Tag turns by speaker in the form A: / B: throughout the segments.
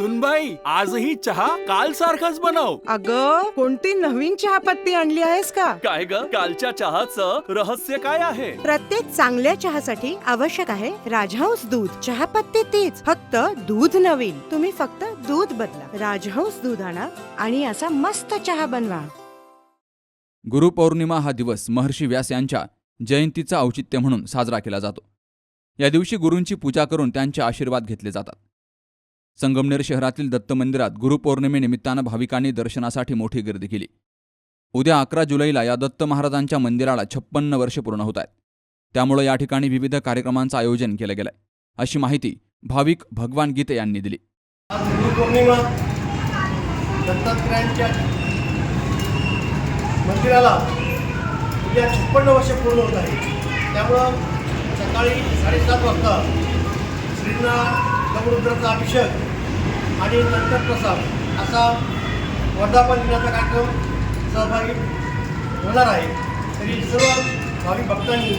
A: सुनबाई आजही चहा काल सारखाच बनव.
B: अग कोणती नवीन चहापत्ती आणली आहेस का?
A: काय ग? कालच्या चहाचं रहस्य काय आहे?
C: प्रत्येक चांगल्या चहासाठी आवश्यक आहे राजहंस दूध. चहापत्ती तीच फक्त दूध नवीन. तुम्ही फक्त दूध बदला. राजहंस दूध आणा आणि असा मस्त चहा बनवा.
D: गुरुपौर्णिमा हा दिवस महर्षी व्यास यांच्या जयंतीचा औचित्य म्हणून साजरा केला जातो. या दिवशी गुरूंची पूजा करून त्यांचे आशीर्वाद घेतले जातात. संगमनेर शहरातील दत्त मंदिरात गुरुपौर्णिमेनिमित्तानं भाविकांनी दर्शनासाठी मोठी गर्दी केली. उद्या अकरा जुलैला या दत्त महाराजांच्या मंदिराला छप्पन्न वर्ष पूर्ण होत आहेत. त्यामुळे या ठिकाणी विविध कार्यक्रमांचं आयोजन केलं गेलंय. अशी माहिती भाविक भगवान गीते यांनी दिली.
E: गुरुपौर्णिमा दत्तात्रयांच्या मंदिराला उद्या छप्पन्न वर्ष पूर्ण होत आहे. त्यामुळं सकाळी साडेसात वाजता श्रींना नवरुद्राचा अभिषेक आणि नंतर प्रसाद असा वर्धापन दिनाचा कार्यक्रम सहभागी होणार आहे. तरी सर्व भाविक भक्तांनी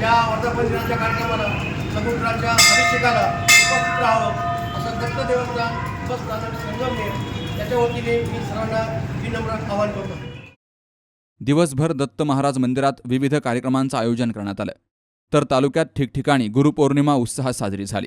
E: या वर्धापन दिनाच्या कार्यक्रमाला समुद्राच्या अभिषेकाला उपस्थित राहावं असं दत्त देवस्थान उपस्थान संगमनेर त्याच्या वतीने मी सर्वांना विनम्र आवाहन करतो.
D: दिवसभर दत्त महाराज मंदिरात विविध कार्यक्रमांचं आयोजन करण्यात आलं. तर तालुक्यात ठिकठिकाणी गुरुपौर्णिमा उत्साहात साजरी झाली.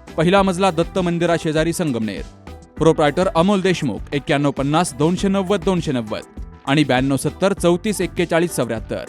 D: पहिला मजला दत्त मंदिराशेजारी संगमनेर. प्रोप्रायटर अमोल देशमुख एक्क्याण्णव पन्नास दोनशे नव्वद दोनशे नव्वद आणि ब्याण्णव सत्तर चौतीस एक्केचाळीस चौऱ्याहत्तर.